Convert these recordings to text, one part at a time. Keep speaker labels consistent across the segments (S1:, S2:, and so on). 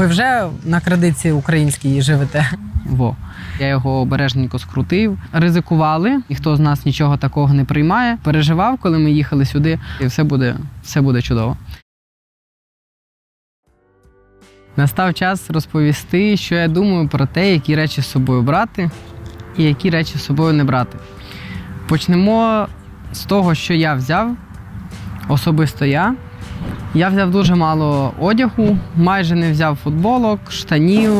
S1: Ви вже на кредитці українській живете?
S2: Во. Я його обережненько скрутив. Ризикували, ніхто з нас нічого такого не приймає. Переживав, коли ми їхали сюди, і все буде, все буде чудово. Настав час розповісти, що я думаю про те, які речі з собою брати і які речі з собою не брати. Почнемо з того, що я взяв. Особисто я. Я взяв дуже мало одягу, майже не взяв футболок, штанів,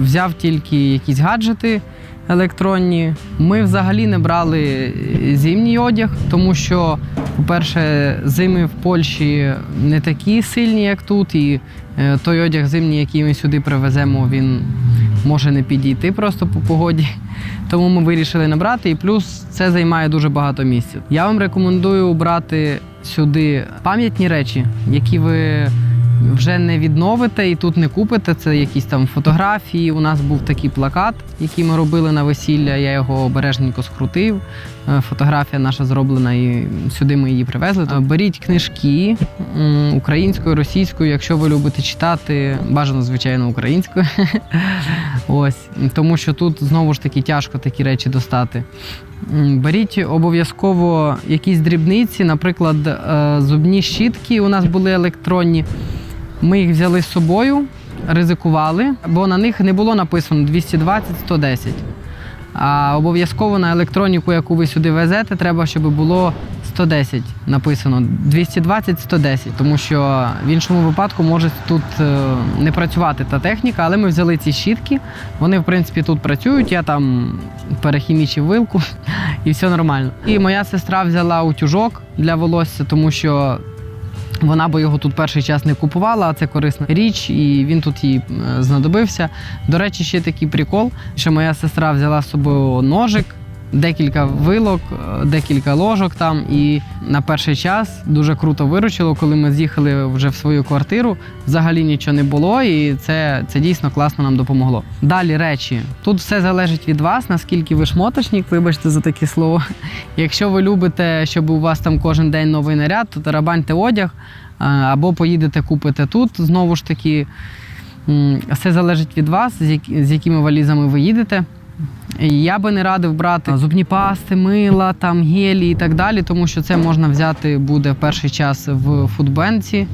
S2: взяв тільки якісь гаджети електронні. Ми взагалі не брали зимній одяг, тому що, по-перше, зими в Польщі не такі сильні, як тут, і е, той одяг зимній, який ми сюди привеземо, він може не підійти просто по погоді. Тому ми вирішили не брати, і плюс це займає дуже багато місця. Я вам рекомендую брати сюди пам'ятні речі, які ви вже не відновите і тут не купите. Це якісь там фотографії. У нас був такий плакат, який ми робили на весілля. Я його обережненько скрутив. Е, Фотографія наша зроблена, і сюди ми її привезли. Е, Беріть книжки українською, російською, якщо ви любите читати, бажано, звичайно, українською. Ось тому, що тут знову ж таки тяжко такі речі достати. Беріть обов'язково якісь дрібниці, наприклад, е, зубні щітки у нас були електронні. Ми їх взяли з собою, ризикували, бо на них не було написано 220-110. А обов'язково на електроніку, яку ви сюди везете, треба, щоб було 110 написано. 220-110, тому що в іншому випадку може тут е, не працювати та техніка, але ми взяли ці щітки. Вони, в принципі, тут працюють. Я там перехімічив вилку і все нормально. І моя сестра взяла утюжок для волосся, тому що вона би його тут перший час не купувала, а це корисна річ, і він тут їй е, знадобився. До речі, ще такий прикол, що моя сестра взяла з собою ножик, декілька вилок, е, декілька ложок там. І на перший час дуже круто виручило, коли ми з'їхали вже в свою квартиру. Взагалі нічого не було, і це, це дійсно класно нам допомогло. Далі речі. Тут все залежить від вас, наскільки ви шмоточник, вибачте за таке слово. Якщо ви любите, щоб у вас там кожен день новий наряд, то тарабаньте одяг або поїдете купите тут. Знову ж таки, все залежить від вас, з якими валізами ви їдете. Я би не радив брати зубні пасти, мила, там гелі і так далі, тому що це можна взяти буде в перший час в фудбенці. Е,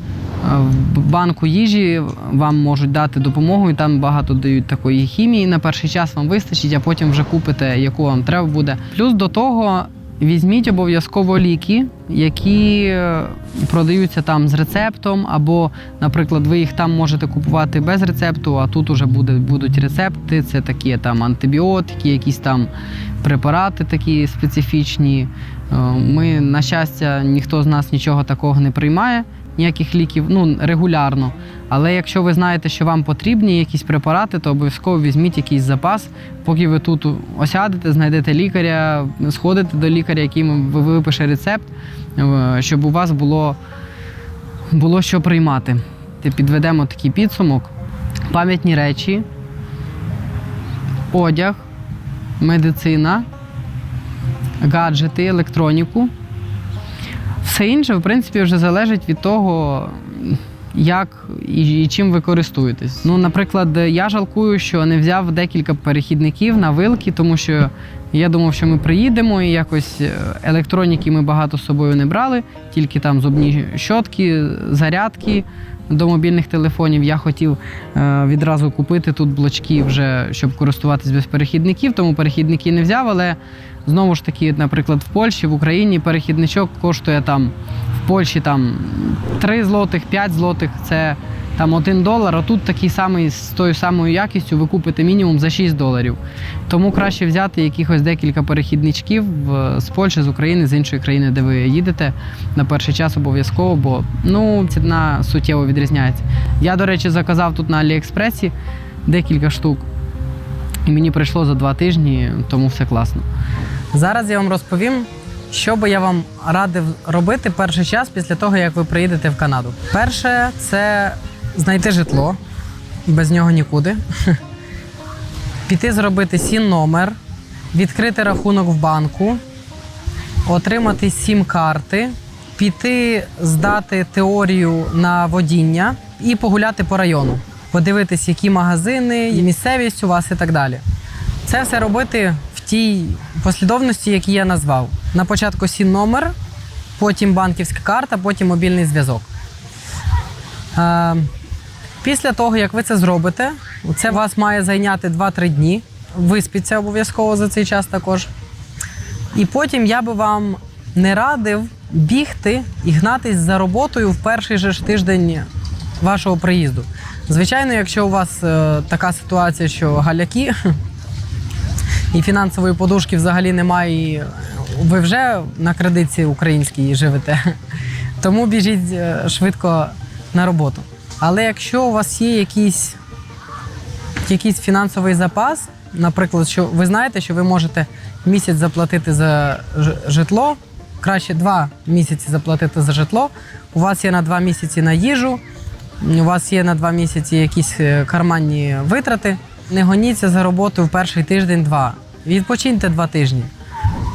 S2: В банку їжі вам можуть дати допомогу, і там багато дають такої хімії. На перший час вам вистачить, а потім вже купите, яку вам треба буде. Плюс до того візьміть обов'язково ліки, які е, продаються там з рецептом, або, наприклад, ви їх там можете купувати без рецепту, а тут уже буде, будуть рецепти. Це такі там антибіотики, якісь там препарати такі специфічні. Е, Ми, на щастя, ніхто з нас нічого такого не приймає, ніяких ліків ну, регулярно. Але якщо ви знаєте, що вам потрібні якісь препарати, то обов'язково візьміть якийсь запас, поки ви тут осядете, знайдете лікаря, сходите до лікаря, який випише рецепт, е, щоб у вас було, було що приймати. Підведемо такий підсумок. Пам'ятні речі, одяг, медицина, гаджети, електроніку. Все інше, в принципі, вже залежить від того, як і, чим ви користуєтесь. Ну, наприклад, я жалкую, що не взяв декілька перехідників на вилки, тому що я думав, що ми приїдемо і якось е, електроніки ми багато з собою не брали, тільки там зубні щотки, зарядки до мобільних телефонів. Я хотів е, відразу купити тут блочки, вже щоб користуватись без перехідників, тому перехідники не взяв, але знову ж таки, наприклад, в Польщі, в Україні перехідничок коштує там Польщі там 3 злотих, 5 злотих це там 1 долар, а тут такий самий з тою самою якістю ви купите мінімум за 6 доларів. Тому краще взяти якихось декілька перехідничків з Польщі, з України, з іншої країни, де ви їдете на перший час обов'язково, бо ну ціна суттєво відрізняється. Я, до речі, заказав тут на Аліекспресі декілька штук, і мені прийшло за два тижні, тому все класно.
S1: Зараз я вам розповім, що би я вам радив робити перший час після того, як ви приїдете в Канаду. Перше це знайти житло, без нього нікуди. Піти зробити сін номер, відкрити рахунок в банку, отримати сім карти, піти здати теорію на водіння і погуляти по району. подивитись, які магазини, місцевість у вас і так далі. Це все робити в тій послідовності, які я назвав. На початку сін номер, потім банківська карта, потім мобільний зв'язок. Е, Після того, як ви це зробите, це вас має зайняти 2-3 дні. Виспіться обов'язково за цей час також. І потім я би вам не радив бігти і гнатись за роботою в перший же ж тиждень вашого приїзду. Звичайно, якщо у вас е, така ситуація, що галяки і фінансової подушки взагалі немає, і ви вже на кредитці українській живете, тому біжіть е, швидко на роботу. Але якщо у вас є якийсь, якийсь фінансовий запас, наприклад, що ви знаєте, що ви можете місяць заплатити за житло, краще два місяці заплатити за житло, у вас є на два місяці на їжу, у вас є на два місяці якісь е, карманні витрати. Не гоніться за роботу в перший тиждень-два. Відпочиньте два тижні.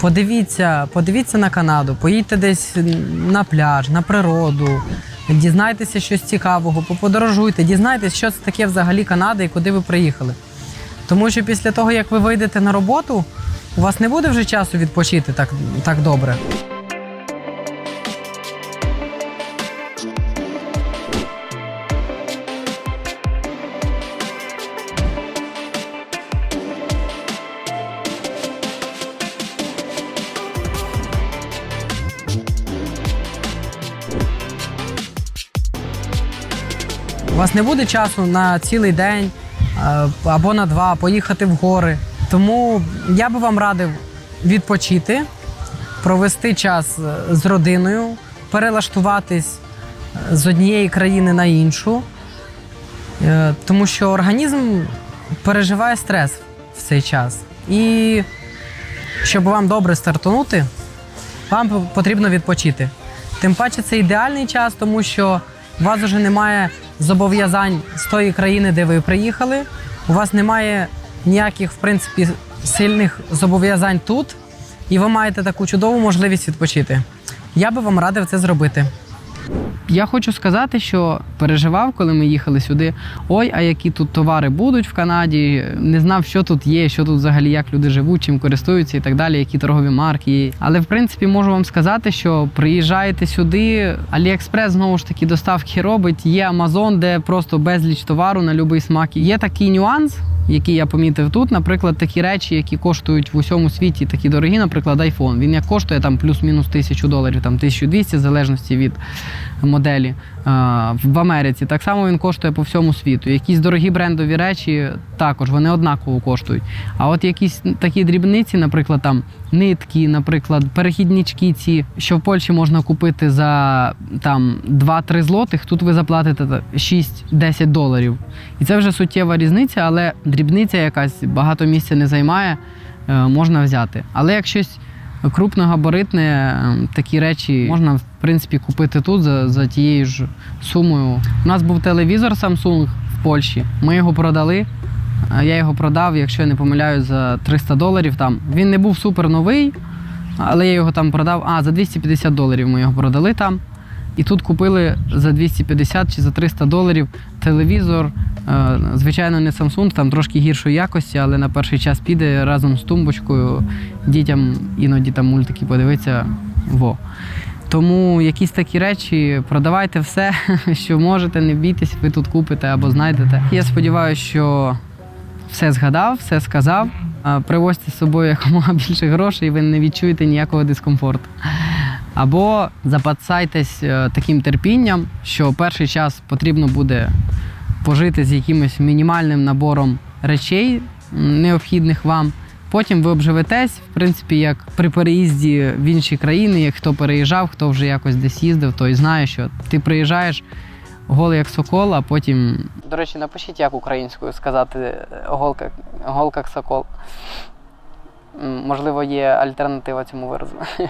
S1: Подивіться, подивіться на Канаду, поїдьте десь на пляж, на природу, дізнайтеся щось цікавого, поподорожуйте, дізнайтесь, що це таке взагалі Канада і куди ви приїхали. Тому що після того, як ви вийдете на роботу, у вас не буде вже часу відпочити так, так добре. Вас не буде часу на цілий день е, або на два поїхати в гори. Тому я би вам радив відпочити, провести час е, з родиною, перелаштуватись е, з однієї країни на іншу, тому що організм переживає стрес в цей час. І щоб вам добре стартанути, вам потрібно відпочити. Тим паче це ідеальний час, тому що у вас вже немає зобов'язань з тої країни, де ви приїхали. У вас немає ніяких, в принципі, сильних зобов'язань тут, і ви маєте таку чудову можливість відпочити. Я би вам радив це зробити.
S2: Я хочу сказати, що переживав, коли ми їхали сюди. Ой, а які тут товари будуть в Канаді? Не знав, що тут є, що тут взагалі, як люди живуть, чим користуються і так далі, які торгові марки є. Але в принципі можу вам сказати, що приїжджаєте сюди, Аліекспрес знову ж таки доставки робить. Є Амазон, де просто безліч товару на будь-який смак. Є такий нюанс. Який я помітив тут, наприклад, такі речі, які коштують в усьому світі, такі дорогі, наприклад, iPhone. Він як коштує там плюс-мінус тисячу доларів, там 1200, в залежності від моделі в Америці. Так само він коштує по всьому світу. Якісь дорогі брендові речі також вони однаково коштують. А от якісь такі дрібниці, наприклад, там нитки, наприклад, перехіднички ці, що в Польщі можна купити за там 2-3 злотих, тут ви заплатите та, 6-10 доларів. І це вже суттєва різниця, але дрібниця якась багато місця не займає, е, можна взяти. Але як щось крупногабаритне, е, такі речі можна принципі купити тут за, за тією ж сумою. У нас був телевізор Samsung в Польщі. Ми його продали. Я його продав, якщо я не помиляюсь, за 300 доларів. Там він не був супер новий, але я його там продав. А, за 250 доларів ми його продали там. І тут купили за 250 чи за 300 доларів телевізор. Звичайно, не Samsung, там трошки гіршої якості, але на перший час піде разом з тумбочкою. Дітям іноді там мультики подивитися. Во. Тому якісь такі речі продавайте все, що можете, не бійтесь, ви тут купите або знайдете. Я сподіваюся, що все згадав, все сказав. Привозьте з собою якомога більше грошей, і ви не відчуєте ніякого дискомфорту. Або запасайтесь е, таким терпінням, що перший час потрібно буде пожити з якимось мінімальним набором речей, необхідних вам. Потім ви обживетесь, в принципі, як при переїзді в інші країни, як хто переїжджав, хто вже якось десь їздив, той знає, що ти приїжджаєш голий як сокол, а потім. До речі, напишіть, як українською сказати голка, голка як сокол. Можливо, є альтернатива цьому виразу.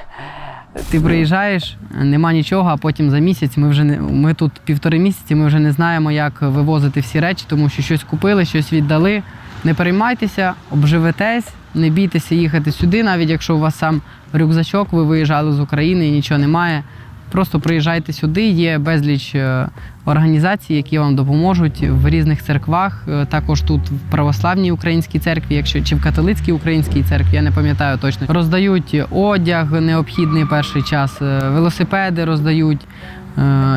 S2: Ти приїжджаєш, нема нічого, а потім за місяць ми вже не ми тут півтори місяці, ми вже не знаємо, як вивозити всі речі, тому що щось купили, щось віддали. Не переймайтеся, обживетесь, не бійтеся їхати сюди, навіть якщо у вас сам рюкзачок, ви виїжджали з України і нічого немає. Просто приїжджайте сюди, є безліч е, організацій, які вам допоможуть в різних церквах. Е, Також тут в православній українській церкві, якщо чи в католицькій українській церкві, я не пам'ятаю точно, роздають одяг необхідний перший час, е, велосипеди роздають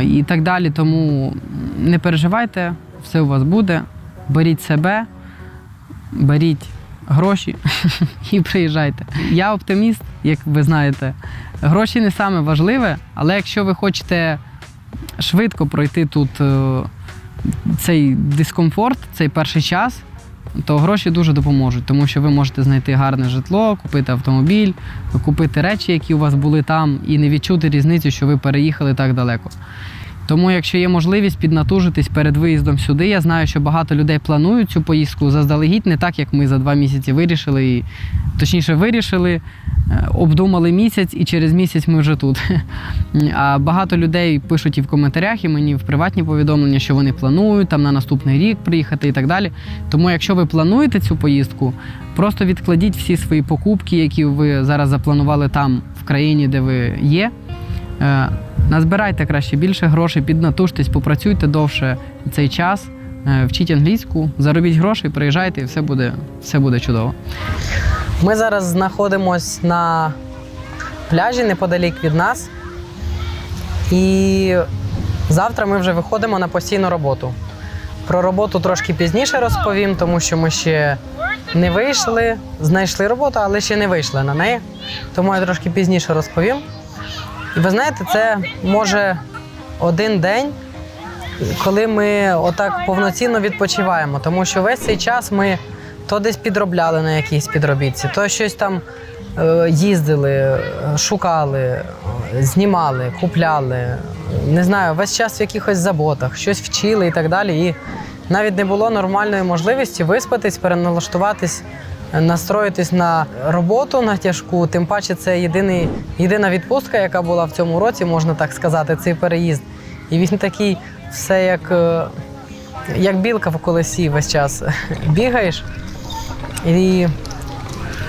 S2: і так далі. Тому не переживайте, все у вас буде. Беріть себе, беріть гроші і приїжджайте. Я оптиміст, як ви знаєте. Гроші не саме важливе, але якщо ви хочете швидко пройти тут е, цей дискомфорт, цей перший час, то гроші дуже допоможуть, тому що ви можете знайти гарне житло, купити автомобіль, купити речі, які у вас були там, і не відчути різницю, що ви переїхали так далеко. Тому, якщо є можливість піднатужитись перед виїздом сюди, я знаю, що багато людей планують цю поїздку заздалегідь, не так, як ми за два місяці вирішили, і, точніше, вирішили, е, обдумали місяць, і через місяць ми вже тут. А багато людей пишуть і в коментарях, і мені в приватні повідомлення, що вони планують там на наступний рік приїхати і так далі. Тому, якщо ви плануєте цю поїздку, просто відкладіть всі свої покупки, які ви зараз запланували там, в країні, де ви є. Назбирайте краще більше грошей, піднатужтесь, попрацюйте довше цей час, е, вчіть англійську, заробіть гроші, приїжджайте, і все буде, все буде чудово.
S1: Ми зараз знаходимось на пляжі неподалік від нас. І завтра ми вже виходимо на постійну роботу. Про роботу трошки пізніше розповім, тому що ми ще не вийшли, знайшли роботу, але ще не вийшли на неї. Тому я трошки пізніше розповім. Ви знаєте, це може один день, коли ми отак повноцінно відпочиваємо, тому що весь цей час ми то десь підробляли на якійсь підробітці, то щось там е, їздили, шукали, знімали, купляли. Не знаю, весь час в якихось заботах, щось вчили і так далі. І навіть не було нормальної можливості виспатись, переналаштуватись, настроїтись на роботу на тяжку. Тим паче, це єдиний, єдина відпустка, яка була в цьому році, можна так сказати, цей переїзд. І він такий, все як, е, як білка в колесі весь час бігаєш. І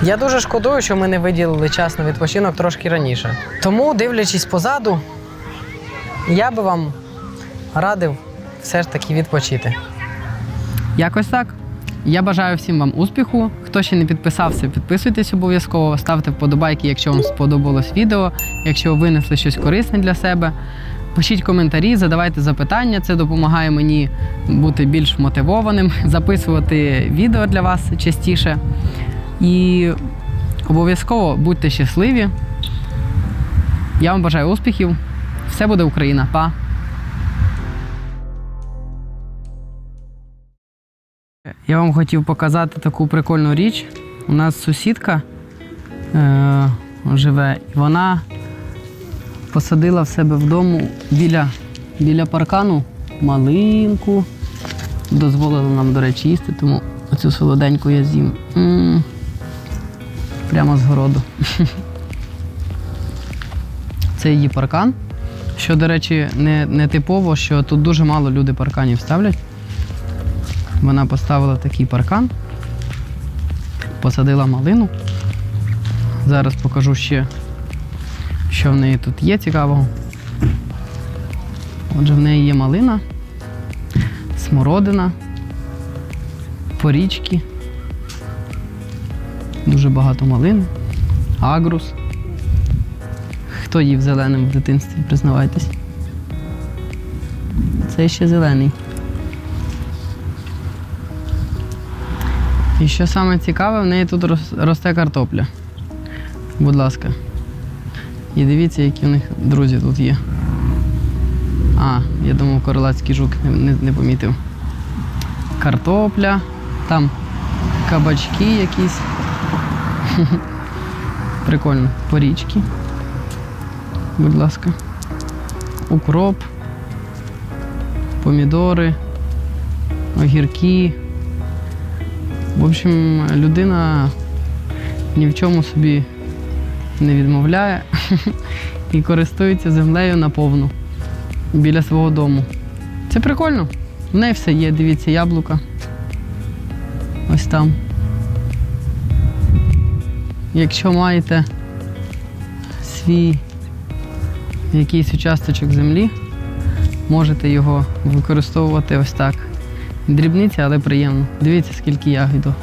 S1: я дуже шкодую, що ми не виділили час на відпочинок трошки раніше. Тому, дивлячись позаду, я би вам радив все ж таки відпочити.
S2: Якось так. Я бажаю всім вам успіху. Хто ще не підписався, підписуйтесь обов'язково, ставте вподобайки, якщо вам сподобалось відео, якщо ви винесли щось корисне для себе. Пишіть коментарі, задавайте запитання, це допомагає мені бути більш мотивованим, записувати відео для вас частіше. І обов'язково будьте щасливі. Я вам бажаю успіхів. Все буде Україна. Па! Я вам хотів показати таку прикольну річ. У нас сусідка е- живе, і вона посадила в себе вдома біля, біля паркану малинку. Дозволила нам, до речі, їсти, тому оцю солоденьку я з'їм. Прямо з городу. Це її паркан. Що, до речі, не, не типово, що тут дуже мало люди парканів ставлять. Вона поставила такий паркан, посадила малину. Зараз покажу ще, що в неї тут є цікавого. Отже, в неї є малина, смородина, порічки, дуже багато малин, агрус. Хто їв зеленим в дитинстві, признавайтесь. Це ще зелений. І що саме цікаве, в неї тут росте картопля. Будь ласка. І дивіться, які в них друзі тут є. А, я думав, королацький жук не, не, не помітив. Картопля, там кабачки якісь. Прикольно. Порічки. Будь ласка. Укроп, помідори, огірки. В общем, людина ні в чому собі не відмовляє і користується землею наповну біля свого дому. Це прикольно. В неї все є, дивіться, яблука. Ось там. Якщо маєте свій якийсь участочок землі, можете його використовувати ось так. Дрібниця, але приємно. Дивіться, скільки ягіду,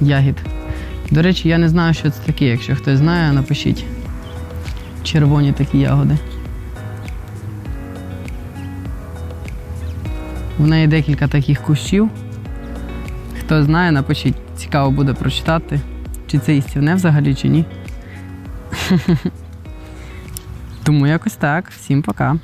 S2: ягід. До речі, я не знаю, що це таке. Якщо хтось знає, напишіть. Червоні такі ягоди. В неї декілька таких кущів. Хто знає, напишіть. Цікаво буде прочитати, чи це істівне взагалі, чи ні. Тому якось так. Всім пока.